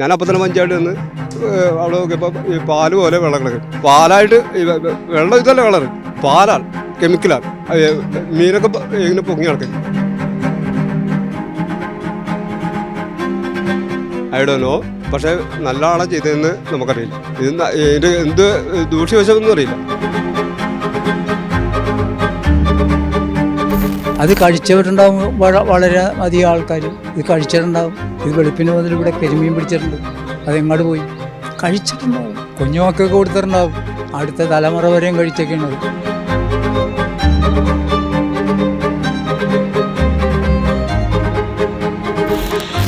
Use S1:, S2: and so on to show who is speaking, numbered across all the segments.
S1: ഞാൻ അപ്പം തന്നെ പഞ്ചായത്ത് നിന്ന് അവിടെ നോക്കിയപ്പോൾ ഈ പാൽ പോലെ വെള്ളം കിടക്കും പാലായിട്ട് വെള്ളം ഇതല്ല കളറ്. പാലാണ് കെമിക്കലാണ്. മീനൊക്കെ ഇങ്ങനെ പൊങ്ങി കിടക്കും ഐ ഡോ നോ. പക്ഷേ നല്ല ആളെ ചെയ്തതെന്ന് നമുക്കറിയില്ല. ഇത് എന്ത് ദൂഷ്യവശമൊന്നും അറിയില്ല.
S2: അത് കഴിച്ചവരുണ്ടാവും വളരെ അധികം ആൾക്കാർ ഇത് കഴിച്ചിട്ടുണ്ടാവും ഇത് വെളുപ്പിന് മുതൽ ഇവിടെ കരിമീൻ പിടിച്ചിട്ടുണ്ട്. അത് എങ്ങോട്ട് പോയി. കഴിച്ചിട്ടുണ്ടാവും. കുഞ്ഞുമക്കൾക്ക് കൊടുത്തിട്ടുണ്ടാവും. അടുത്ത തലമുറ വരെയും കഴിച്ചൊക്കെ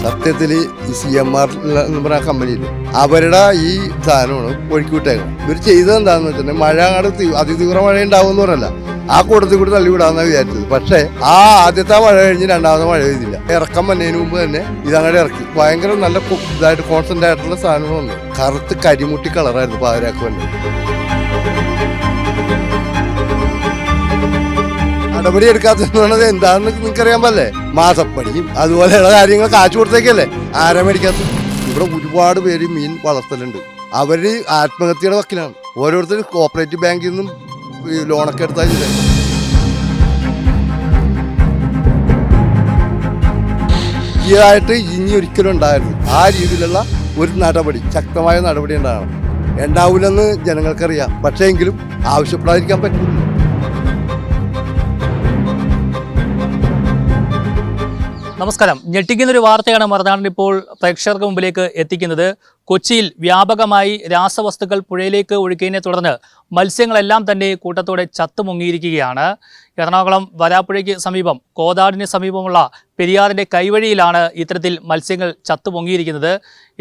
S3: സത്യത്തിൽ ഈ സി എം ആർ എന്ന് പറഞ്ഞ കമ്പനിയിൽ അവരുടെ ഈ സാധനമാണ് ഒഴുക്കി വിട്ടേക്കുന്നത് ഇവർ ചെയ്തത് എന്താണെന്ന് വെച്ചിട്ടുണ്ടെങ്കിൽ മഴ അങ്ങോട്ട് തീ- അതിതീവ്ര മഴ ഉണ്ടാവും എന്ന് പറഞ്ഞല്ല. ആ കൂട്ടത്തിൽ കൂടി തള്ളി വിടാന്നാണ് വിചാരിച്ചത്. പക്ഷേ ആ ആദ്യത്തെ മഴ കഴിഞ്ഞ് രണ്ടാമത്തെ മഴ പെയ്തില്ല. ഇറക്കം വന്നതിന് മുമ്പ് തന്നെ ഇതങ്ങോട്ട് ഇറക്കി. ഭയങ്കര നല്ല ഇതായിട്ട് കോൺസെൻട്രേറ്റ് ആയിട്ടുള്ള സാധനം വന്നു. കറുത്ത് കരിമുട്ടി കളറായിരുന്നു പാതിരാക്ക് വന്നത്. നടപടി എടുക്കാത്തത് എന്താണെന്ന് നിങ്ങൾക്കറിയാൻ പറ്റേ മാസപ്പടിയും അതുപോലെയുള്ള കാര്യങ്ങൾ കാച്ചു കൊടുത്തേക്കല്ലേ? ആരാ മേടിക്കാത്തത്? ഇവിടെ ഒരുപാട് പേര് മീൻ വളർത്തലുണ്ട്. അവർ ആത്മഹത്യയുടെ വക്കിലാണ്. ഓരോരുത്തർ കോപ്പറേറ്റീവ് ബാങ്കിൽ നിന്നും ഈ ലോണൊക്കെ എടുത്താൽ ചെയ്തേ. ഈയായിട്ട് ഇനി ഒരിക്കലും ഉണ്ടായിരുന്നു ആ രീതിയിലുള്ള ഒരു നടപടി ശക്തമായ നടപടി ഉണ്ടാകണം ഉണ്ടാവില്ലെന്ന് ജനങ്ങൾക്കറിയാം. പക്ഷേ എങ്കിലും ആവശ്യപ്പെടാതിരിക്കാൻ പറ്റില്ല.
S4: നമസ്കാരം. ഞെട്ടിക്കുന്ന ഒരു വാർത്തയാണ് മറുനാടൻ ഇപ്പോൾ പ്രേക്ഷകർക്ക് മുമ്പിലേക്ക് എത്തിക്കുന്നത്. കൊച്ചിയിൽ വ്യാപകമായി രാസവസ്തുക്കൾ പുഴയിലേക്ക് ഒഴുക്കിയതിനെ തുടർന്ന് മത്സ്യങ്ങളെല്ലാം തന്നെ കൂട്ടത്തോടെ ചത്തുമുങ്ങിയിരിക്കുകയാണ്. എറണാകുളം വരാപ്പുഴയ്ക്ക് സമീപം കോതാടിന് സമീപമുള്ള പെരിയാറിന്റെ കൈവഴിയിലാണ് ഇത്തരത്തിൽ മത്സ്യങ്ങൾ ചത്തുപൊങ്ങിയിരിക്കുന്നത്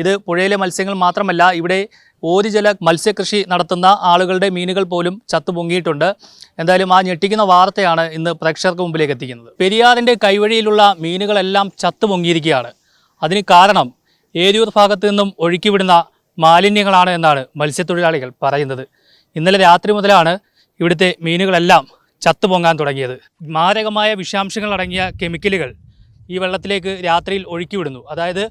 S4: ഇത് പുഴയിലെ മത്സ്യങ്ങൾ മാത്രമല്ല ഇവിടെ ഓരിജല മത്സ്യകൃഷി നടത്തുന്ന ആളുകളുടെ മീനുകൾ പോലും ചത്തുപൊങ്ങിയിട്ടുണ്ട് എന്തായാലും ആ ഞെട്ടിക്കുന്ന വാർത്തയാണ് ഇന്ന് പ്രേക്ഷകർക്ക് മുമ്പിലേക്ക് എത്തിക്കുന്നത്. പെരിയാറിന്റെ കൈവഴിയിലുള്ള മീനുകളെല്ലാം ചത്തുപൊങ്ങിയിരിക്കുകയാണ് അതിന് കാരണം ഏരൂർ ഭാഗത്തു നിന്നും ഒഴുക്കിവിടുന്ന മാലിന്യങ്ങളാണ് എന്നാണ് മത്സ്യത്തൊഴിലാളികൾ പറയുന്നത്. ഇന്നലെ രാത്രി മുതലാണ് ഇവിടുത്തെ മീനുകളെല്ലാം ചത്തുപൊങ്ങാൻ തുടങ്ങിയത്. മാരകമായ വിഷാംശങ്ങൾ അടങ്ങിയ കെമിക്കലുകൾ ഈ വെള്ളത്തിലേക്ക് രാത്രിയിൽ ഒഴുക്കിവിടുന്നു. അതായത്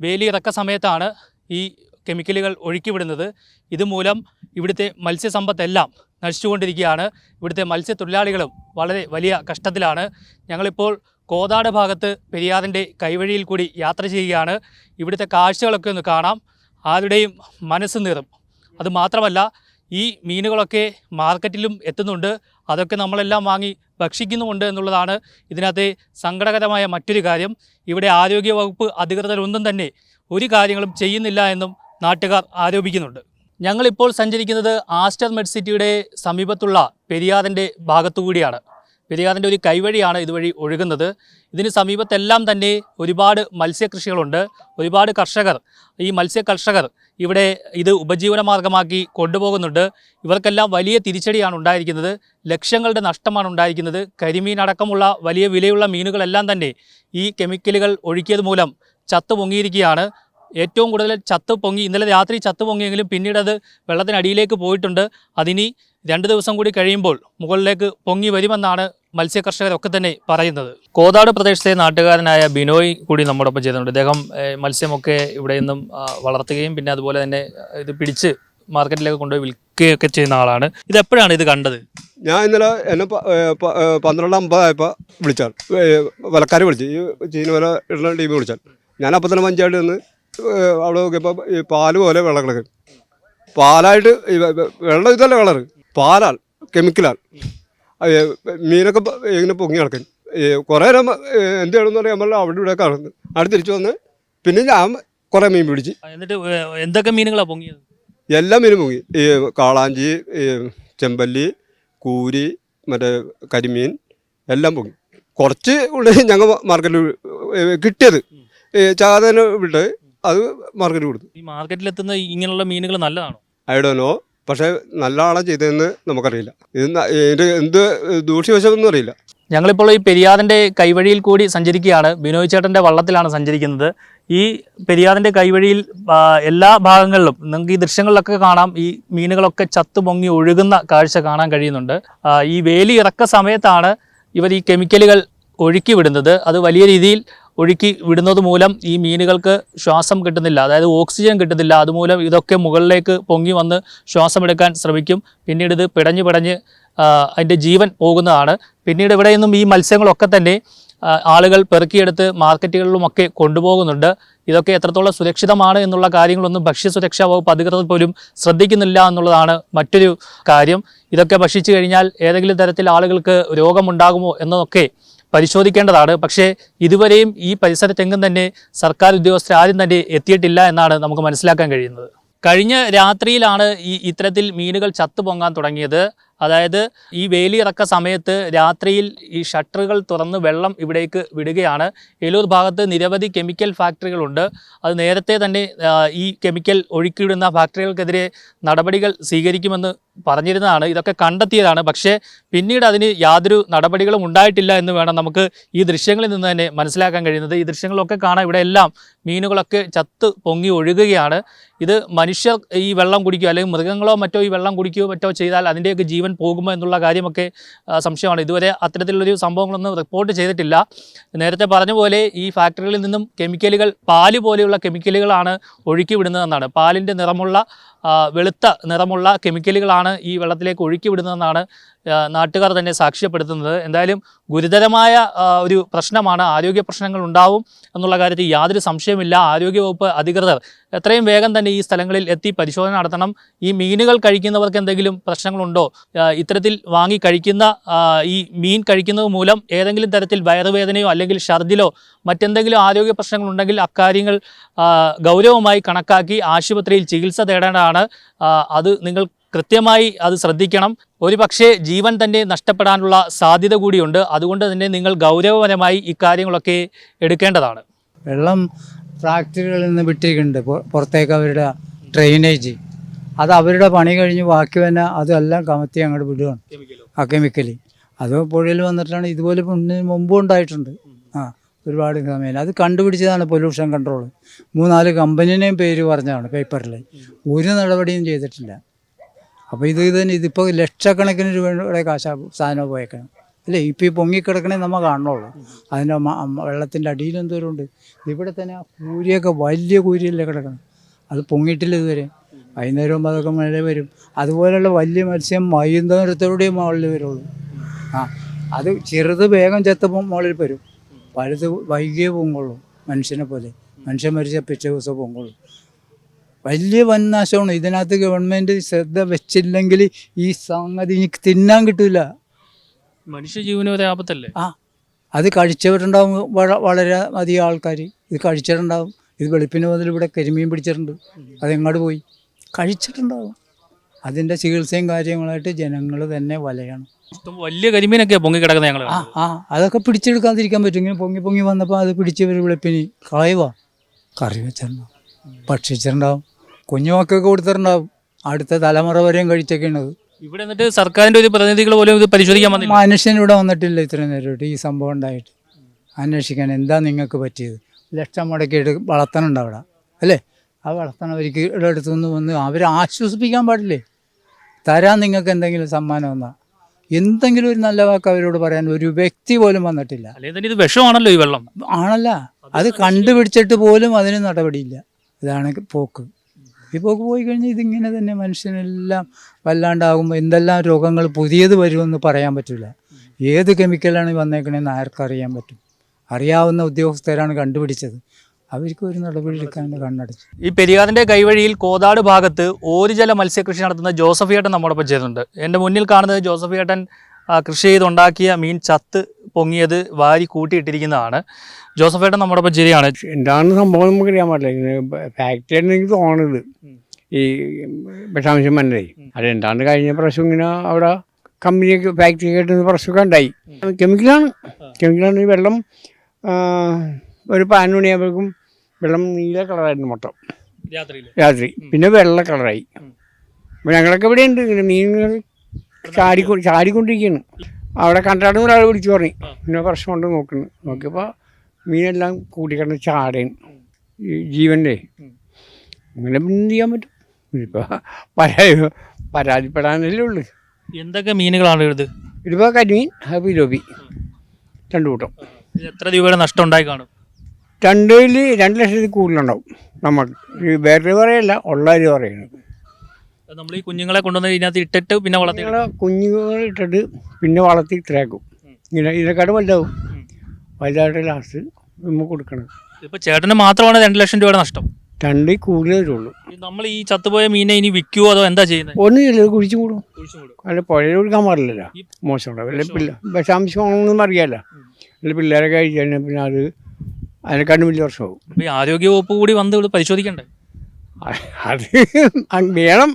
S4: വേലിയിറക്ക സമയത്താണ് ഈ കെമിക്കലുകൾ ഒഴുക്കിവിടുന്നത്. ഇതുമൂലം ഇവിടുത്തെ മത്സ്യസമ്പത്തെല്ലാം നശിച്ചുകൊണ്ടിരിക്കുകയാണ്. ഇവിടുത്തെ മത്സ്യത്തൊഴിലാളികളും വളരെ വലിയ കഷ്ടത്തിലാണ്. ഞങ്ങളിപ്പോൾ കോതാട് ഭാഗത്ത് പെരിയാറിന്റെ കൈവഴിയിൽ കൂടി യാത്ര ചെയ്യുകയാണ്. ഇവിടുത്തെ കാഴ്ചകളൊക്കെ ഒന്ന് കാണാം. ആരുടെയും മനസ്സ് നീറും. അത് മാത്രമല്ല ഈ മീനുകളൊക്കെ മാർക്കറ്റിലും എത്തുന്നുണ്ട്. അതൊക്കെ നമ്മളെല്ലാം വാങ്ങി ഭക്ഷിക്കുന്നുമുണ്ട് എന്നുള്ളതാണ് ഇതിനകത്തെ സങ്കടകരമായ മറ്റൊരു കാര്യം. ഇവിടെ ആരോഗ്യ ആരോഗ്യവകുപ്പ് അധികൃതരൊന്നും തന്നെ ഒരു കാര്യങ്ങളും ചെയ്യുന്നില്ല എന്നും നാട്ടുകാർ ആരോപിക്കുന്നുണ്ട്. ഞങ്ങളിപ്പോൾ സഞ്ചരിക്കുന്നത് ആസ്റ്റർ മെഡ് സിറ്റിയുടെ സമീപത്തുള്ള പെരിയാറിന്റെ ഭാഗത്തുകൂടിയാണ്. പെരിയാറിന്റെ ഒരു കൈവഴിയാണ് ഇതുവഴി ഒഴുകുന്നത്. ഇതിന് സമീപത്തെല്ലാം തന്നെ ഒരുപാട് മത്സ്യകൃഷികളുണ്ട്. ഒരുപാട് കർഷകർ ഈ മത്സ്യ കർഷകർ ഇവിടെ ഇത് ഉപജീവന മാർഗമാക്കി കൊണ്ടുപോകുന്നുണ്ട്. ഇവർക്കെല്ലാം വലിയ തിരിച്ചടിയാണ് ഉണ്ടായിരിക്കുന്നത്. ലക്ഷങ്ങളുടെ നഷ്ടമാണ് ഉണ്ടായിരിക്കുന്നത്. കരിമീൻ അടക്കമുള്ള വലിയ വിലയുള്ള മീനുകളെല്ലാം തന്നെ ഈ കെമിക്കലുകൾ ഒഴുക്കിയത് മൂലം ചത്തു പൊങ്ങിയിരിക്കുകയാണ്. ഏറ്റവും കൂടുതൽ ചത്ത് പൊങ്ങി ഇന്നലെ രാത്രി ചത്ത് പൊങ്ങിയെങ്കിലും പിന്നീട് അത് വെള്ളത്തിനടിയിലേക്ക് പോയിട്ടുണ്ട്. അതിനി രണ്ട് ദിവസം കൂടി കഴിയുമ്പോൾ മുകളിലേക്ക് പൊങ്ങി വരുമെന്നാണ് മത്സ്യകർഷകരൊക്കെ തന്നെ പറയുന്നത്. കോതാട് പ്രദേശത്തെ നാട്ടുകാരനായ ബിനോയ് കൂടി നമ്മോടൊപ്പം ചെയ്യുന്നുണ്ട് ഇദ്ദേഹം മത്സ്യമൊക്കെ ഇവിടെ നിന്നും വളർത്തുകയും പിന്നെ അതുപോലെ തന്നെ ഇത് പിടിച്ച് മാർക്കറ്റിലേക്ക് കൊണ്ടുപോയി വിൽക്കുകയൊക്കെ ചെയ്യുന്ന ആളാണ്. ഇത് എപ്പോഴാണ് ഇത് കണ്ടത്?
S1: ഞാൻ ഇന്നലെ എന്നെ പന്ത്രണ്ട് അമ്പതായപ്പോൾ വിളിച്ചാൽ വലക്കാർ വിളിച്ചു ഈ ചീന വല ഇടുന്ന ടീം വിളിച്ചാൽ. ഞാൻ അപ്പം തന്നെ പഞ്ചായത്ത് നിന്ന് അവിടെ നോക്കിയപ്പോൾ ഈ പാൽ പോലെ വെള്ളം കിടക്കും പാലായിട്ട് വെള്ളം ഇതല്ല കളറ്. പാലാണ് കെമിക്കലാണ് അത് മീനൊക്കെ ഇങ്ങനെ പൊങ്ങി കിടക്കും കുറേ നേരം എന്ത് ചെയ്യണമെന്ന് പറയാൻ നമ്മൾ അവിടെ ഇവിടെ കാണുന്നത് അവിടെ തിരിച്ചു വന്ന് പിന്നെ ഞാൻ കുറേ മീൻ പിടിച്ച്.
S4: എന്നിട്ട് എന്തൊക്കെ മീനുകളാണ് പൊങ്ങിയത്?
S1: എല്ലാ മീനും പൊങ്ങി. ഈ കാളാഞ്ചി ചെമ്പല്ലി കൂരി മറ്റേ കരിമീൻ എല്ലാം പൊങ്ങി. കുറച്ച് ഉള്ള ഞങ്ങൾ മാർക്കറ്റിൽ കിട്ടിയത്. ചാതന വിട്ട് അത് മാർക്കറ്റിൽ കൊടുത്തു.
S4: ഈ മാർക്കറ്റിലെത്തുന്ന ഇങ്ങനെയുള്ള മീനുകൾ നല്ലതാണോ?
S1: ഐ ഡോ നോ പക്ഷേ നല്ല ആളെ ചെയ്തതെന്ന് നമുക്കറിയില്ല. ഇത് എന്ത് ദൂഷ്യവശമൊന്നും അറിയില്ല.
S4: ഞങ്ങളിപ്പോൾ ഈ പെരിയാറിന്റെ കൈവഴിയിൽ കൂടി സഞ്ചരിക്കുകയാണ്. ബിനോയ് ചേട്ടന്റെ വള്ളത്തിലാണ് സഞ്ചരിക്കുന്നത്. ഈ പെരിയാറിന്റെ കൈവഴിയിൽ എല്ലാ ഭാഗങ്ങളിലും നിങ്ങൾക്ക് ഈ ദൃശ്യങ്ങളിലൊക്കെ കാണാം. ഈ മീനുകളൊക്കെ ചത്തു പൊങ്ങി ഒഴുകുന്ന കാഴ്ച കാണാൻ കഴിയുന്നുണ്ട്. ഈ വേലി ഇറക്ക സമയത്താണ് ഇവർ ഈ കെമിക്കലുകൾ ഒഴുക്കി വിടുന്നത്. അത് വലിയ രീതിയിൽ ഒഴുക്കി വിടുന്നത് മൂലം ഈ മീനുകൾക്ക് ശ്വാസം കിട്ടുന്നില്ല. അതായത് ഓക്സിജൻ കിട്ടുന്നില്ല. അതുമൂലം ഇതൊക്കെ മുകളിലേക്ക് പൊങ്ങി വന്ന് ശ്വാസമെടുക്കാൻ ശ്രമിക്കും. പിന്നീട് ഇത് പിടഞ്ഞ് പിടഞ്ഞ് അതിന്റെ ജീവൻ പോകുന്നതാണ്. പിന്നീട് ഇവിടെ നിന്നും ഈ മത്സ്യങ്ങളൊക്കെ തന്നെ ആളുകൾ പെറുക്കിയെടുത്ത് മാർക്കറ്റുകളിലുമൊക്കെ കൊണ്ടുപോകുന്നുണ്ട്. ഇതൊക്കെ എത്രത്തോളം സുരക്ഷിതമാണ് എന്നുള്ള കാര്യങ്ങളൊന്നും ഭക്ഷ്യസുരക്ഷാ വകുപ്പ് അധികൃതർ പോലും ശ്രദ്ധിക്കുന്നില്ല എന്നുള്ളതാണ് മറ്റൊരു കാര്യം. ഇതൊക്കെ ഭക്ഷിച്ചു കഴിഞ്ഞാൽ ഏതെങ്കിലും തരത്തിൽ ആളുകൾക്ക് രോഗമുണ്ടാകുമോ എന്നതൊക്കെ പരിശോധിക്കേണ്ടതാണ്. പക്ഷേ ഇതുവരെയും ഈ പരിസരത്തെങ്ങും തന്നെ സർക്കാർ ഉദ്യോഗസ്ഥർ ആരും തന്നെ എത്തിയിട്ടില്ല എന്നാണ് നമുക്ക് മനസ്സിലാക്കാൻ കഴിയുന്നത്. കഴിഞ്ഞ രാത്രിയിലാണ് ഈ ഇത്തരത്തിൽ മീനുകൾ ചത്തു പൊങ്ങാൻ തുടങ്ങിയത്. അതായത് ഈ വേലിയിറക്ക സമയത്ത് രാത്രിയിൽ ഈ ഷട്ടറുകൾ തുറന്ന് വെള്ളം ഇവിടേക്ക് വിടുകയാണ്. ഏലൂർ ഭാഗത്ത് നിരവധി കെമിക്കൽ ഫാക്ടറികളുണ്ട്. അത് നേരത്തെ തന്നെ ഈ കെമിക്കൽ ഒഴുക്കിവിടുന്ന ഫാക്ടറികൾക്കെതിരെ നടപടികൾ സ്വീകരിക്കുമെന്ന് പറഞ്ഞിരുന്നതാണ്. ഇതൊക്കെ കണ്ടെത്തിയതാണ്. പക്ഷേ പിന്നീട് അതിന് യാതൊരു നടപടികളും ഉണ്ടായിട്ടില്ല എന്ന് വേണം നമുക്ക് ഈ ദൃശ്യങ്ങളിൽ നിന്ന് തന്നെ മനസ്സിലാക്കാൻ കഴിയുന്നത്. ഈ ദൃശ്യങ്ങളൊക്കെ കാണാം ഇവിടെ എല്ലാം മീനുകളൊക്കെ ചത്ത് പൊങ്ങി ഒഴുകുകയാണ്. ഇത് മനുഷ്യർ ഈ വെള്ളം കുടിക്കുകയോ അല്ലെങ്കിൽ മൃഗങ്ങളോ മറ്റോ ഈ വെള്ളം കുടിക്കുകയോ മറ്റോ ചെയ്താൽ അതിന്റെയൊക്കെ ജീവൻ പോകുമോ എന്നുള്ള കാര്യമൊക്കെ സംശയമാണ്. ഇതുവരെ അത്തരത്തിലുള്ളൊരു സംഭവങ്ങളൊന്നും റിപ്പോർട്ട് ചെയ്തിട്ടില്ല. നേരത്തെ പറഞ്ഞ പോലെ ഈ ഫാക്ടറികളിൽ നിന്നും കെമിക്കലുകൾ പാൽ പോലെയുള്ള കെമിക്കലുകളാണ് ഒഴുക്കി വിടുന്നതെന്നാണ്. പാലിന്റെ നിറമുള്ള വെളുത്ത നിറമുള്ള കെമിക്കലുകളാണ് ഈ വെള്ളത്തിലേക്ക് ഒഴുക്കി വിടുന്നതെന്നാണ് നാട്ടുകാർ തന്നെ സാക്ഷ്യപ്പെടുത്തുന്നത്. എന്തായാലും ഗുരുതരമായ ഒരു പ്രശ്നമാണ്. ആരോഗ്യ പ്രശ്നങ്ങൾ ഉണ്ടാവും എന്നുള്ള കാര്യത്തിൽ യാതൊരു സംശയമില്ല ആരോഗ്യവകുപ്പ് അധികൃതർ എത്രയും വേഗം തന്നെ ഈ സ്ഥലങ്ങളിൽ എത്തി പരിശോധന നടത്തണം. ഈ മീനുകൾ കഴിക്കുന്നവർക്ക് എന്തെങ്കിലും പ്രശ്നങ്ങളുണ്ടോ? ഇത്തരത്തിൽ വാങ്ങി കഴിക്കുന്ന ഈ മീൻ കഴിക്കുന്നത് മൂലം ഏതെങ്കിലും തരത്തിൽ വയറുവേദനയോ അല്ലെങ്കിൽ ഛർദിലോ മറ്റെന്തെങ്കിലും ആരോഗ്യ പ്രശ്നങ്ങളുണ്ടെങ്കിൽ അക്കാര്യങ്ങൾ ഗൗരവമായി കണക്കാക്കി ആശുപത്രിയിൽ ചികിത്സ തേടേണ്ടതാണ്. അത് നിങ്ങൾ കൃത്യമായി അത് ശ്രദ്ധിക്കണം. ഒരു പക്ഷേ ജീവൻ തന്നെ നഷ്ടപ്പെടാനുള്ള സാധ്യത കൂടിയുണ്ട്. അതുകൊണ്ട് തന്നെ നിങ്ങൾ ഗൗരവപരമായി ഇക്കാര്യങ്ങളൊക്കെ എടുക്കേണ്ടതാണ്.
S2: വെള്ളം ഫാക്ടറികളിൽ നിന്ന് വിട്ടിരിക്കുന്നുണ്ട് പുറ- പുറത്തേക്ക് അവരുടെ ഡ്രെയിനേജ്. അത് അവരുടെ പണി കഴിഞ്ഞ് ബാക്കി തന്നെ അതെല്ലാം കമത്തി അങ്ങോട്ട് വിടുകയാണ് ആ കെമിക്കലി. അത് പുഴയിൽ വന്നിട്ടാണ് ഇതുപോലെ മുമ്പും ഉണ്ടായിട്ടുണ്ട് ആ. ഒരുപാട് സമയം അത് കണ്ടുപിടിച്ചതാണ് പൊല്യൂഷൻ കൺട്രോൾ മൂന്നാൽ കമ്പനിയുടെയും പേര് പറഞ്ഞതാണ് പേപ്പറിൽ ഒരു നടപടിയും ചെയ്തിട്ടില്ല. അപ്പോൾ ഇത് ഇത് ഇതിപ്പോൾ ലക്ഷക്കണക്കിന് രൂപയുടെ കാശാ സാധനം പോയേക്കണം. അല്ലേ? ഇപ്പോൾ ഈ പൊങ്ങിക്കിടക്കണേ നമ്മൾ കാണുള്ളൂ അതിന്റെ വെള്ളത്തിന്റെ അടിയിൽ എന്തോരം ഉണ്ട് ഇവിടെ തന്നെ ആ കൂരിയൊക്കെ വലിയ കൂരിയല്ലേ കിടക്കണം. അത് പൊങ്ങിയിട്ടില്ല ഇതുവരെ. വൈകുന്നേരം ആകുമ്പോൾ അതൊക്കെ മഴ വരും. അതുപോലെയുള്ള വലിയ മത്സ്യം വൈകുന്നേരത്തോടെ മുകളിൽ വരുള്ളൂ. ആ അത് ചെറുത് വേഗം ചെത്തപ്പോൾ മുകളിൽ വരും. വലുത് വൈകിയേ പൊങ്ങുള്ളൂ മനുഷ്യനെ പോലെ. മനുഷ്യൻ മരിച്ച പിറ്റേ ദിവസം പൊങ്ങുള്ളൂ വലിയ വൻനാശമാണ്. ഇതിനകത്ത് ഗവൺമെന്റ് ശ്രദ്ധ വെച്ചില്ലെങ്കിൽ ഈ സംഗതി എനിക്ക് തിന്നാൻ കിട്ടില്ല
S4: മനുഷ്യജീവന് ഒരു ആപത്തല്ലേ?
S2: ആ അത് കഴിച്ചവരുണ്ടാവും വളരെ അധികം ആൾക്കാർ. ഇത് കഴിച്ചിട്ടുണ്ടാവും. ഇത് വെളുപ്പിന് മുതൽ ഇവിടെ കരിമീൻ പിടിച്ചിട്ടുണ്ട്. അതെങ്ങോട്ട് പോയി. കഴിച്ചിട്ടുണ്ടാവും. അതിന്റെ ചികിത്സയും കാര്യങ്ങളായിട്ട് ജനങ്ങൾ തന്നെ വലയണം.
S4: വലിയ കരിമീനൊക്കെ പൊങ്ങി കിടക്കുന്ന ഞങ്ങൾ
S2: ആ ആ അതൊക്കെ പിടിച്ചെടുക്കാതിരിക്കാൻ പറ്റും. ഇങ്ങനെ പൊങ്ങി പൊങ്ങി വന്നപ്പോൾ അത് പിടിച്ച് ഒരു വെളുപ്പിന് കളയുക കറി വെച്ചിട്ടുണ്ടാവും ഭക്ഷിച്ചിട്ടുണ്ടാവും കുഞ്ഞുമക്കൾക്ക് കൊടുത്തിട്ടുണ്ടാവും. അടുത്ത തലമുറ വരെയും കഴിച്ചൊക്കെയാണത്
S4: ഇവിടെ എന്നിട്ട് സർക്കാരിന്റെ ഒരു പ്രതിനിധികൾ പോലും ഇത് പരിശോധിക്കാൻ വന്നില്ല?
S2: മനുഷ്യൻ ഇവിടെ വന്നിട്ടില്ല ഇത്രയും നേരമായിട്ട് ഈ സംഭവം ഉണ്ടായിട്ട്. അന്വേഷിക്കാൻ എന്താ നിങ്ങൾക്ക് പറ്റിയത്? ലക്ഷം മുടക്കിയിട്ട് വളർത്തണുണ്ട് അവിടെ അല്ലേ? ആ വളർത്തണവർക്ക് ഇവിടെ അടുത്തുനിന്ന് വന്ന് അവരെ ആശ്വസിപ്പിക്കാൻ പാടില്ലേ? തരാൻ നിങ്ങൾക്ക് എന്തെങ്കിലും സമ്മാനം എന്നാ എന്തെങ്കിലും ഒരു നല്ല വാക്ക് അവരോട് പറയാൻ ഒരു വ്യക്തി പോലും വന്നിട്ടില്ല.
S4: അല്ലെങ്കിൽ ഇത് വിഷമാണല്ലോ ഈ വെള്ളം.
S2: ആണല്ല. അത് കണ്ടുപിടിച്ചിട്ട് പോലും അതിന് നടപടിയില്ല. ഇതാണ് പോക്ക്. ഈ പോക്ക് പോയി കഴിഞ്ഞാൽ ഇതിങ്ങനെ തന്നെ മനുഷ്യനെല്ലാം വല്ലാണ്ടാകുമ്പോൾ എന്തെല്ലാം രോഗങ്ങൾ പുതിയത് വരുമെന്ന് പറയാൻ പറ്റില്ല. ഏത് കെമിക്കലാണ് വന്നേക്കണേന്ന് ആർക്കറിയാൻ പറ്റും. അറിയാവുന്ന ഉദ്യോഗസ്ഥരാണ് കണ്ടുപിടിച്ചത്. അവർക്ക് ഒരു നടപടി എടുക്കാൻ കണ്ണടച്ചു.
S4: ഈ പെരിയാറിന്റെ കൈവഴിയിൽ കോതാട് ഭാഗത്ത് ഓരുജല മത്സ്യകൃഷി നടത്തുന്ന ജോസഫ് ഏട്ടൻ നമ്മോടൊപ്പം ചെയ്തിട്ടുണ്ട് എന്റെ മുന്നിൽ കാണുന്നത് ജോസഫ് ഏട്ടൻ കൃഷി ചെയ്തുണ്ടാക്കിയ മീൻ ചത്ത് പൊങ്ങിയത് വാരി കൂട്ടിയിട്ടിരിക്കുന്നതാണ്. ജോസഫ് ഏട്ടൻ നമ്മോടൊപ്പം ശരിയാണ്
S5: എന്താണ് സംഭവം നമുക്ക് അറിയാൻ പാടില്ല. ഫാക്ടറി എനിക്ക് തോന്നുന്നത് ഈ വിഷാംശം മനസ്സിൽ അത് എന്താണ് കഴിഞ്ഞ പ്രാവശ്യം ഇങ്ങനെ അവിടെ കമ്പനിയൊക്കെ ഫാക്ടറി കേട്ടുന്ന പ്രശ്നമൊക്കെ ഉണ്ടായി. കെമിക്കലാണ് കെമിക്കലാണ് ഈ വെള്ളം ഒരു പതിനൊന്ന് മണിയാകുമ്പോഴേക്കും വെള്ളം നീല കളറായിരുന്നു മൊത്തം. രാത്രി. പിന്നെ വെള്ള കളറായി. അപ്പോൾ ഞങ്ങളൊക്കെ ഇവിടെ ഉണ്ട് ഇങ്ങനെ മീനുകൾ ചാടിക്കൊ ചാടിക്കൊണ്ടിരിക്കുകയാണ് അവിടെ കണ്ടാടുന്ന ഒരാൾ വിളിച്ചു പറഞ്ഞു. ഇങ്ങനെ പ്രശ്നമുണ്ട് നോക്കുന്നു. നോക്കിയപ്പോൾ മീനെല്ലാം കൂട്ടിക്കിടന്ന് ചാടേൻ ഈ ജീവന്റെ അങ്ങനെ പിന്നെ എന്ത് ചെയ്യാൻ പറ്റും? ഇപ്പോൾ പരാതി പരാതിപ്പെടാനല്ലേ ഉള്ളു.
S4: എന്തൊക്കെ മീനുകളാണ് ഇത്
S5: ഇതിപ്പോൾ കരിമീൻ അത് പിലോപി രണ്ടു കൂട്ടം.
S4: എത്ര രൂപയുടെ നഷ്ടം ഉണ്ടായി കാണും?
S5: രണ്ടിൽ രണ്ട് ലക്ഷത്തിൽ കൂടുതലുണ്ടാവും നമുക്ക് ഈ വേറെ പറയല്ല ഉള്ള കാര്യം പറയുന്നത്
S4: നമ്മൾ ഈ കുഞ്ഞുങ്ങളെ കൊണ്ടുവന്ന് ഇതിനകത്ത് ഇട്ടിട്ട് പിന്നെ വളർത്തി
S5: കുഞ്ഞുങ്ങളെ കുഞ്ഞുങ്ങൾ ഇട്ടിട്ട് പിന്നെ വളർത്തി ഇത്രയാക്കും. ഇങ്ങനെ ഇതിനെക്കാട് വലുതാവും. വലുതായിട്ട് ലാസ്റ്റ് നമുക്ക് കൊടുക്കണം.
S4: ഇപ്പൊ ചേട്ടന് മാത്രമാണ് രണ്ട് ലക്ഷം രൂപയുടെ നഷ്ടം.
S5: രണ്ടിൽ കൂടുതലേ
S4: ഈ നമ്മൾ ഈ ചത്തുപോയ മീനെ ഇനി വിൽക്കുവോ അതോ എന്താ ചെയ്യുന്നത്?
S5: ഒന്നുമില്ല കുഴിച്ചു കൂടും. അല്ല പുഴയിൽ കൊടുക്കാൻ പാടില്ലല്ലോ. മോശമുണ്ടാവും. അല്ലെ പിള്ള വിഷാംശമാണെന്നൊന്നും അറിയാമല്ലോ അല്ല പിള്ളേരെ കഴിച്ചു കഴിഞ്ഞാൽ പിന്നെ അത് അതിനെക്കാണ്ടും വലിയ വർഷമാവും
S4: ഈ ആരോഗ്യ വകുപ്പ് കൂടി വന്ന് ഇവിടെ പരിശോധിക്കണ്ടേ?
S5: അത് വേണം.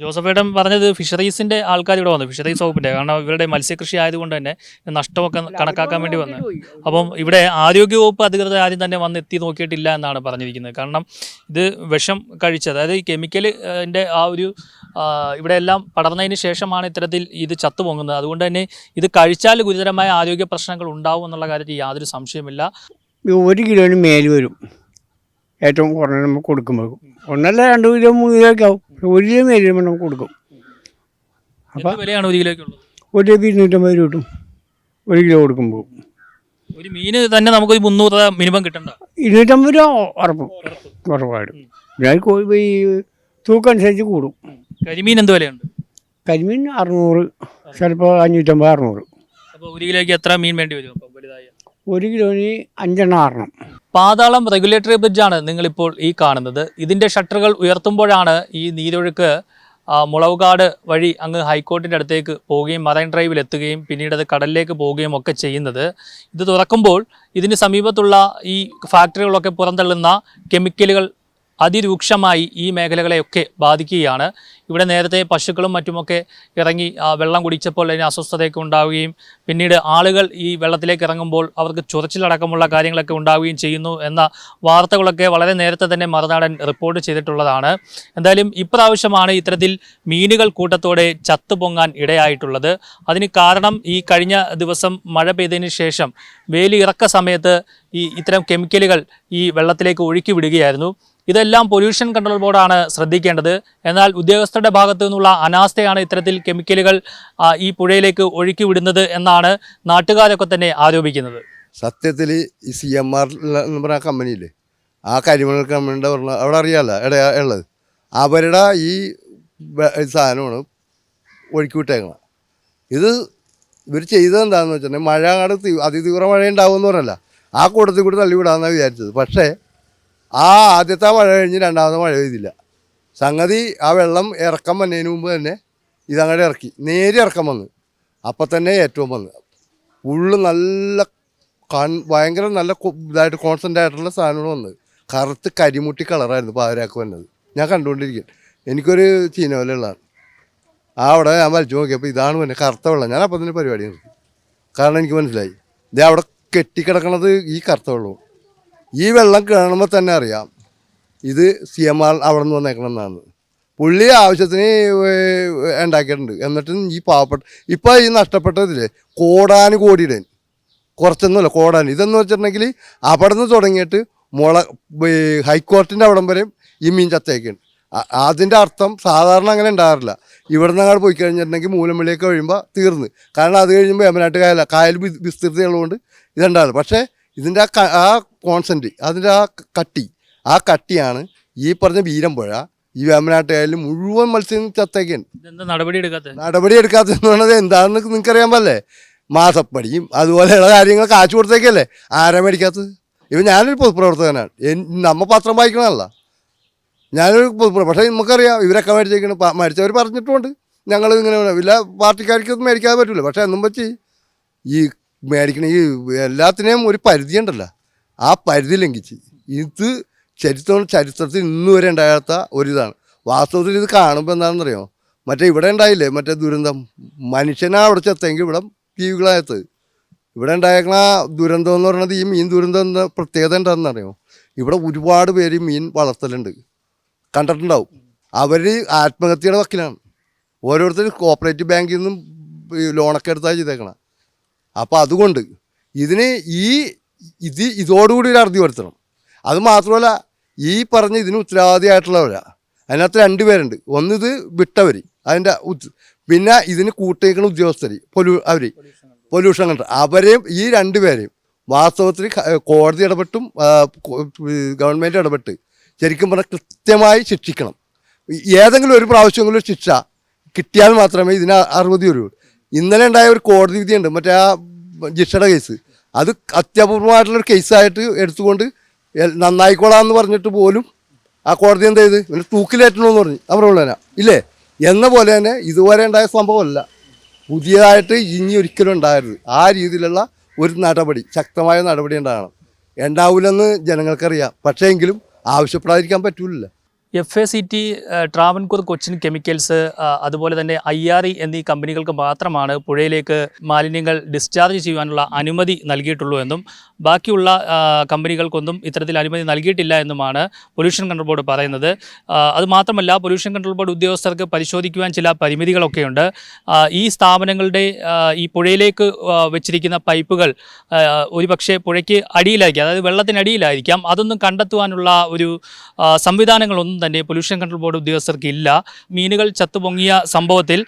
S4: ജോസഫ് ഏട്ടൻ പറഞ്ഞത് ഫിഷറീസിന്റെ ആൾക്കാർ ഇവിടെ വന്നു ഫിഷറീസ് വകുപ്പിന്റെ. കാരണം ഇവരുടെ മത്സ്യകൃഷി ആയതുകൊണ്ട് തന്നെ നഷ്ടമൊക്കെ കണക്കാക്കാൻ വേണ്ടി വന്നു. അപ്പം ഇവിടെ ആരോഗ്യ വകുപ്പ് അധികൃതർ ആരും തന്നെ വന്ന് എത്തി നോക്കിയിട്ടില്ല എന്നാണ് പറഞ്ഞിരിക്കുന്നത്. കാരണം ഇത് വിഷം കഴിച്ച് അതായത് ഈ കെമിക്കലിന്റെ ആ ഒരു ഇവിടെ എല്ലാം പടർന്നതിന് ശേഷമാണ് ഇത്തരത്തിൽ ഇത് ചത്തു പൊങ്ങുന്നത് അതുകൊണ്ട് തന്നെ ഇത് കഴിച്ചാൽ ഗുരുതരമായ ആരോഗ്യ പ്രശ്നങ്ങൾ ഉണ്ടാവും എന്നുള്ള കാര്യത്തിൽ യാതൊരു സംശയമില്ല
S5: ഒരു കിലോന് മേൽ വരും. ഏറ്റവും കുറഞ്ഞ നമുക്ക് കൊടുക്കുമ്പോൾ. ഒന്നല്ല രണ്ട് കിലോ മൂന്ന് കിലോ ഒക്കെ ആവും. ഒരു കിലോ മേൽ വരുമ്പോൾ നമുക്ക് കൊടുക്കും.
S4: അപ്പം വിലയാണ് ഒരു
S5: കിലോ ഇരുന്നൂറ്റമ്പത് രൂപ കിട്ടും. ഒരു കിലോ കൊടുക്കുമ്പോൾ.
S4: ഒരു മീന് തന്നെ നമുക്ക് ഒരു മുന്നൂറ് രൂപ മിനിമം കിട്ടണ്ട?
S5: ഇരുന്നൂറ്റമ്പത് രൂപ ഉറപ്പും. ഉറപ്പായിട്ടും. ഞാൻ കോഴി ഈ തൂക്കം അനുസരിച്ച് കൂടും.
S4: കരിമീൻ എന്ത് വിലയുണ്ട്?
S5: കരിമീൻ അറുന്നൂറ് ചിലപ്പോൾ അഞ്ഞൂറ്റമ്പത് അറുന്നൂറ്.
S4: അപ്പോൾ ഒരു കിലോയ്ക്ക് എത്ര മീൻ വേണ്ടി വരും? അപ്പോൾ വലുതായ
S5: ഒരു കിലോന് അഞ്ചെണ്ണം ആറണം
S4: പാതാളം റെഗുലേറ്ററി ബ്രിഡ്ജാണ് നിങ്ങളിപ്പോൾ ഈ കാണുന്നത്. ഇതിന്റെ ഷട്ടറുകൾ ഉയർത്തുമ്പോഴാണ് ഈ നീരൊഴുക്ക് മുളവുകാട് വഴി അങ്ങ് ഹൈക്കോർട്ടിന്റെ അടുത്തേക്ക് പോവുകയും മറൈൻ ഡ്രൈവിൽ എത്തുകയും പിന്നീട് അത് കടലിലേക്ക് പോവുകയും ഒക്കെ ചെയ്യുന്നത്. ഇത് തുറക്കുമ്പോൾ ഇതിന് സമീപത്തുള്ള ഈ ഫാക്ടറികളൊക്കെ പുറന്തള്ളുന്ന കെമിക്കലുകൾ അതിരൂക്ഷമായി ഈ മേഖലകളെയൊക്കെ ബാധിക്കുകയാണ്. ഇവിടെ നേരത്തെ പശുക്കളും മറ്റുമൊക്കെ ഇറങ്ങി വെള്ളം കുടിച്ചപ്പോൾ അതിന് അസ്വസ്ഥതയൊക്കെ ഉണ്ടാവുകയും പിന്നീട് ആളുകൾ ഈ വെള്ളത്തിലേക്ക് ഇറങ്ങുമ്പോൾ അവർക്ക് ചൊറിച്ചിലടക്കമുള്ള കാര്യങ്ങളൊക്കെ ഉണ്ടാവുകയും ചെയ്യുന്നു എന്ന വാർത്തകളൊക്കെ വളരെ നേരത്തെ തന്നെ മറുനാടൻ റിപ്പോർട്ട് ചെയ്തിട്ടുള്ളതാണ്. എന്തായാലും ഇപ്രാവശ്യമാണ് ഇത്തരത്തിൽ മീനുകൾ കൂട്ടത്തോടെ ചത്തുപൊങ്ങാൻ ഇടയായിട്ടുള്ളത്. അതിന് കാരണം ഈ കഴിഞ്ഞ ദിവസം മഴ പെയ്തതിന് ശേഷം വേലി ഇറക്ക സമയത്ത് ഈ ഇത്തരം കെമിക്കലുകൾ ഈ വെള്ളത്തിലേക്ക് ഒഴുക്കി വിടുകയായിരുന്നു. ഇതെല്ലാം പൊല്യൂഷൻ കൺട്രോൾ ബോർഡാണ് ശ്രദ്ധിക്കേണ്ടത്. എന്നാൽ ഉദ്യോഗസ്ഥരുടെ ഭാഗത്തു നിന്നുള്ള അനാസ്ഥയാണ് ഇത്തരത്തിൽ കെമിക്കലുകൾ ഈ പുഴയിലേക്ക് ഒഴുക്കി വിടുന്നത് എന്നാണ് നാട്ടുകാരൊക്കെ തന്നെ ആരോപിക്കുന്നത്.
S3: സത്യത്തിൽ ഈ സി എം ആർ എന്ന് പറഞ്ഞ കമ്പനിയില്ലേ ആ കരിമണൽ കമ്പനിയുടെ അവിടെ അറിയാമല്ലോ ഉള്ളത്. അവരുടെ ഈ സാധനമാണ് ഒഴുക്കി വിട്ടേക്കണം ഇത് ഇവർ ചെയ്തത് എന്താണെന്ന് വെച്ചിട്ടുണ്ടെങ്കിൽ മഴ അങ്ങോട്ട് തീ- അതിതീവ്ര മഴ ഉണ്ടാവുമെന്ന് പറഞ്ഞല്ല. ആ കൂട്ടത്തിൽ കൂടി തള്ളിവിടാമെന്നാണ് വിചാരിച്ചത്. പക്ഷേ ആ ആദ്യത്തെ മഴ കഴിഞ്ഞ് രണ്ടാമത്തെ മഴ പെയ്തില്ല. സംഗതി ആ വെള്ളം ഇറക്കം വന്നതിന് മുമ്പ് തന്നെ ഇതങ്ങടെ ഇറക്കി. നേരെ ഇറക്കം വന്ന്. അപ്പം തന്നെ ഏറ്റവും വന്ന്. ഉള്ളു നല്ല കൺ ഭയങ്കര നല്ല ഇതായിട്ട് കോൺസെന്റ് ആയിട്ടുള്ള സാധനങ്ങൾ വന്നത്. കറുത്ത് കരിമുട്ടി കളറായിരുന്നു പാവരാക്ക് വന്നത്. ഞാൻ കണ്ടുകൊണ്ടിരിക്കും എനിക്കൊരു ചീന പോലെ ഉള്ളതാണ്. ആ അവിടെ ഞാൻ വലിച്ചു നോക്കിയപ്പോൾ ഇതാണ് പിന്നെ കറുത്ത വെള്ളം. ഞാൻ അപ്പം തന്നെ പരിപാടി നിർത്തി കാരണം എനിക്ക് മനസ്സിലായി. ഇത് അവിടെ കെട്ടിക്കിടക്കണത് ഈ കറുത്ത വെള്ളവും ഈ വെള്ളം കാണുമ്പോൾ തന്നെ അറിയാം. ഇത് സി എം ആർ അവിടെ നിന്ന് വന്നേക്കണം എന്നാണ്. പുള്ളി ആവശ്യത്തിന് ഉണ്ടാക്കിയിട്ടുണ്ട്. എന്നിട്ടും ഈ പാവപ്പെട്ട ഇപ്പം ഈ നഷ്ടപ്പെട്ടതില്ലേ കോടാന് കോടിയുടെ കുറച്ചൊന്നുമല്ല കോടാൻ ഇതെന്ന് വെച്ചിട്ടുണ്ടെങ്കിൽ അവിടെ നിന്ന് തുടങ്ങിയിട്ട് മുള ഹൈക്കോർട്ടിന്റെ അവിടം വരെയും ഈ മീൻ ചത്തേക്കുണ്ട്. അതിന്റെ അർത്ഥം സാധാരണ അങ്ങനെ ഉണ്ടാകാറില്ല. ഇവിടെ നിന്ന് അങ്ങോട്ട് പോയി കഴിഞ്ഞിട്ടുണ്ടെങ്കിൽ മൂലമള്ളിയൊക്കെ കഴിയുമ്പോൾ തീർന്ന്. കാരണം അത് കഴിയുമ്പോൾ യമനാട്ട് കായല കായൽ വിസ്തൃതി ഉള്ളതുകൊണ്ട് ഇതുണ്ടാവില്ല. പക്ഷേ ഇതിന്റെ ആ ആ കോൺസെന്റ് അതിന്റെ ആ കട്ടി ആ കട്ടിയാണ് ഈ പറഞ്ഞ വീരമ്പുഴ ഈ വേമനാട്ട് മുഴുവൻ മത്സ്യം
S4: ചത്തേക്കുണ്ട് നടപടി എടുക്കാത്തത്?
S3: നടപടി എടുക്കാത്തതെന്ന് പറഞ്ഞത് എന്താണെന്ന് നിങ്ങൾക്ക് അറിയാൻ പറ്റല്ലേ മാസപ്പടിയും അതുപോലെയുള്ള കാര്യങ്ങൾ കാശ് കൊടുത്തേക്കല്ലേ? ആരാ മേടിക്കാത്തത്? ഇപ്പം ഞാനൊരു പൊതുപ്രവർത്തകനാണ്. നമ്മ പത്രം വായിക്കണമല്ല ഞാനൊരു പൊതുപ്രവർത്തകൻ പക്ഷേ നമുക്കറിയാം ഇവരൊക്കെ മേടിച്ചേക്കണം. മരിച്ചവർ പറഞ്ഞിട്ടുമുണ്ട്. ഞങ്ങൾ ഇങ്ങനെ ഇല്ല പാർട്ടിക്കാർക്കൊന്നും മേടിക്കാതെ പറ്റില്ല പക്ഷേ എന്നും പറ്റി ഈ മേടിക്കണ ഈ എല്ലാത്തിനെയും ഒരു പരിധി ഉണ്ടല്ലോ ആ പരിധി ലംഘിച്ച്. ഇത് ചരിത്രം ചരിത്രത്തിൽ ഇന്ന് വരെ ഉണ്ടാകാത്ത ഒരിതാണ്. വാസ്തവത്തിൽ ഇത് കാണുമ്പോൾ എന്താണെന്നറിയോ? മറ്റേ ഇവിടെ ഉണ്ടായില്ലേ? മറ്റേ ദുരന്തം. മനുഷ്യനാ അവിടെ ചെത്തെങ്കിൽ ഇവിടെ ജീവികളായത്. ഇവിടെ ഉണ്ടായേക്കണ ദുരന്തം എന്ന് പറയുന്നത് ഈ മീൻ ദുരന്തം എന്ന പ്രത്യേകത എന്താണെന്നറിയോ? ഇവിടെ ഒരുപാട് പേര് മീൻ വളർത്തലുണ്ട്. കണ്ടിട്ടുണ്ടാവും. അവർ ആത്മഹത്യയുടെ വക്കിലാണ്. ഓരോരുത്തർ കോപ്പറേറ്റീവ് ബാങ്കിൽ നിന്നും ലോണൊക്കെ എടുത്താൽ ചെയ്തേക്കണം. അപ്പോൾ അതുകൊണ്ട് ഇതിന് ഈ ഇത് ഇതോടുകൂടി ഒരു അറുതി വരുത്തണം. അത് മാത്രമല്ല ഈ പറഞ്ഞ ഇതിന് ഉത്തരവാദിയായിട്ടുള്ളവരാണ് അതിനകത്ത് രണ്ട് പേരുണ്ട്. ഇത് വിട്ടവർ അതിന്റെ പിന്നെ ഇതിന് കൂട്ടേക്കുന്ന ഉദ്യോഗസ്ഥർ പൊല്യൂ അവർ പൊല്യൂഷൻ കണ്ട അവരെയും ഈ രണ്ട് പേരെയും വാസ്തവത്തിൽ കോടതി ഇടപെട്ടും ഗവൺമെന്റ് ഇടപെട്ട് ശരിക്കും പറഞ്ഞാൽ കൃത്യമായി ശിക്ഷിക്കണം. ഏതെങ്കിലും ഒരു പ്രാവശ്യമെങ്കിലും ശിക്ഷ കിട്ടിയാൽ മാത്രമേ ഇതിന് അറുപത് രൂപ ഇന്നലെ ഉണ്ടായ ഒരു കോടതി വിധിയുണ്ട്. മറ്റേ ആ ജിഷയുടെ കേസ് അത് അത്യപൂർവമായിട്ടുള്ളൊരു കേസായിട്ട് എടുത്തുകൊണ്ട് നന്നായിക്കോളാന്ന് പറഞ്ഞിട്ട് പോലും ആ കോടതി എന്ത് ചെയ്ത്? ഇവന് തൂക്കിലേറ്റണമെന്ന് പറഞ്ഞു. അവരുള്ളവനാ ഇല്ലേ? എന്ന പോലെ തന്നെ ഇതുവരെ ഉണ്ടായ സംഭവമല്ല. പുതിയതായിട്ട് ഇനി ഒരിക്കലും ഉണ്ടാകരുത് ആ രീതിയിലുള്ള ഒരു നടപടി ശക്തമായ നടപടി ഉണ്ടാകണം. ഉണ്ടാവില്ലെന്ന് ജനങ്ങൾക്കറിയാം. പക്ഷേ എങ്കിലും ആവശ്യപ്പെടാതിരിക്കാൻ പറ്റൂല
S4: F A C T Travancore Cochin chemicals അതുപോലെ തന്നെ ഐ ആർ ഇ എന്നീ കമ്പനികൾക്ക് മാത്രമാണ് പുഴയിലേക്ക് മാലിന്യങ്ങൾ ഡിസ്ചാർജ് ചെയ്യുവാനുള്ള അനുമതി നൽകിയിട്ടുള്ളൂ എന്നും ബാക്കിയുള്ള കമ്പനികൾക്കൊന്നും ഇത്തരത്തിൽ അനുമതി നൽകിയിട്ടില്ല എന്നുമാണ് പൊല്യൂഷൻ കൺട്രോൾ ബോർഡ് പറയുന്നത്. അതുമാത്രമല്ല അത് മാത്രമല്ല പൊല്യൂഷൻ കൺട്രോൾ ബോർഡ് ഉദ്യോഗസ്ഥർക്ക് പരിശോധിക്കുവാൻ ചില പരിമിതികളൊക്കെയുണ്ട്. ഈ സ്ഥാപനങ്ങളുടെ ഈ പുഴയിലേക്ക് വെച്ചിരിക്കുന്ന പൈപ്പുകൾ ഒരുപക്ഷെ പുഴയ്ക്ക് അടിയിലായിരിക്കും അതായത് വെള്ളത്തിനടിയിലായിരിക്കാം. അതൊന്നും കണ്ടെത്തുവാനുള്ള ഒരു സംവിധാനങ്ങളൊന്നും തന്നെ പൊല്യൂഷൻ കൺട്രോൾ ബോർഡ് ഉദ്യോഗസ്ഥർക്ക് ഇല്ല. മീനുകൾ ചത്തുപൊങ്ങിയ സംഭവത്തിൽ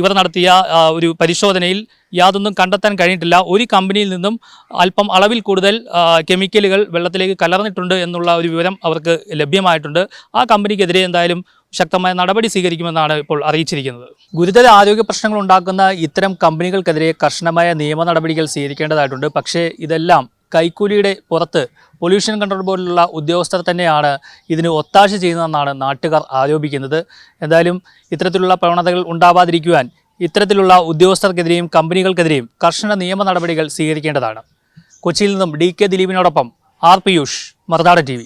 S4: ഇവർ നടത്തിയ ഒരു പരിശോധനയിൽ യാതൊന്നും കണ്ടെത്താൻ കഴിഞ്ഞിട്ടില്ല. ഒരു കമ്പനിയിൽ നിന്നും അല്പം അളവിൽ കൂടുതൽ കെമിക്കലുകൾ വെള്ളത്തിലേക്ക് കലർന്നിട്ടുണ്ട് എന്നുള്ള ഒരു വിവരം അവർക്ക് ലഭ്യമായിട്ടുണ്ട്. ആ കമ്പനിക്കെതിരെ എന്തായാലും ശക്തമായ നടപടി സ്വീകരിക്കുമെന്നാണ് ഇപ്പോൾ അറിയിച്ചിരിക്കുന്നത്. ഗുരുതര ആരോഗ്യ പ്രശ്നങ്ങൾ ഉണ്ടാക്കുന്ന ഇത്തരം കമ്പനികൾക്കെതിരെ കർശനമായ നിയമ നടപടികൾ സ്വീകരിക്കേണ്ടതായിട്ടുണ്ട്. പക്ഷേ ഇതെല്ലാം കൈക്കൂലിയുടെ പുറത്ത് പൊല്യൂഷൻ കൺട്രോൾ ബോർഡിലുള്ള ഉദ്യോഗസ്ഥർ തന്നെയാണ് ഇതിന് ഒത്താശ ചെയ്യുന്നതെന്നാണ് നാട്ടുകാർ ആരോപിക്കുന്നത്. എന്തായാലും ഇത്തരത്തിലുള്ള പ്രവണതകൾ ഉണ്ടാവാതിരിക്കുവാൻ ഇത്തരത്തിലുള്ള ഉദ്യോഗസ്ഥർക്കെതിരെയും കമ്പനികൾക്കെതിരെയും കർശന നിയമ നടപടികൾ സ്വീകരിക്കേണ്ടതാണ്. കൊച്ചിയിൽ നിന്നും ഡി കെ ദിലീപിനോടൊപ്പം ആർ പിയൂഷ് മറുനാട് ടി